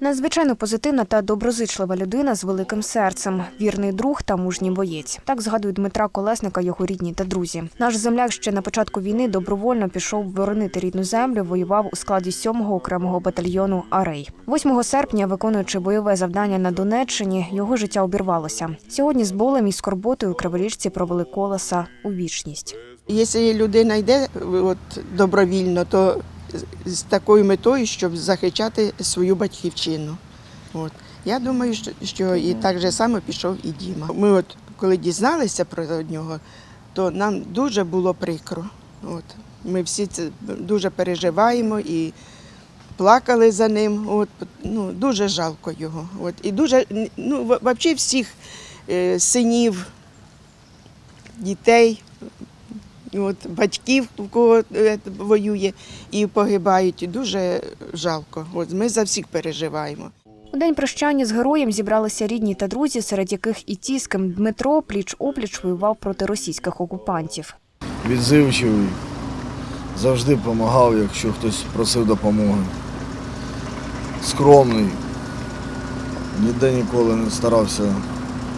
Надзвичайно позитивна та доброзичлива людина з великим серцем, вірний друг та мужній боєць. Так згадують Дмитра Колесника його рідні та друзі. Наш земляк ще на початку війни добровольно пішов боронити рідну землю, воював у складі 7-го окремого батальйону Арей. 8 серпня, виконуючи бойове завдання на Донеччині, його життя обірвалося. Сьогодні з болем і скорботою криворіжці провели колеса у вічність. Якщо людина йде от, добровільно, то з- такою метою, щоб захищати свою батьківщину. От. Я думаю, що, що і так же само пішов і Діма. Ми от коли дізналися про нього, то нам дуже було прикро. От. Ми всі це дуже переживаємо і плакали за ним. От, ну, дуже жалко його. От. І дуже, ну, взагалі всіх е, синів, дітей, от батьків, у кого е, воює і погибають, і дуже жалко. От ми за всіх переживаємо. У день прощання з героєм зібралися рідні та друзі, серед яких і ті, з ким Дмитро пліч опліч воював проти російських окупантів. відзивчивий, завжди допомагав, якщо хтось просив допомоги. Скромний, ніде ніколи не старався,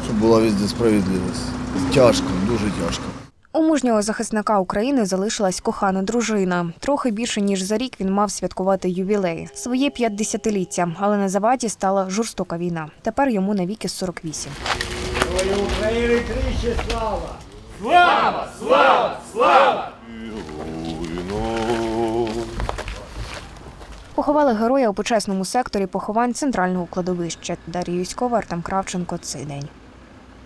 щоб була везде справедливість. Тяжко, дуже тяжко. У мужнього захисника України залишилась кохана дружина. Трохи більше ніж за рік він мав святкувати ювілей. Своє 50-ліття, але на заваді стала жорстока війна. Тепер йому навіки 48. України тричі слава! Поховали героя у почесному секторі поховань центрального кладовища. Дар'я Юськова, Артем Кравченко. Цей день.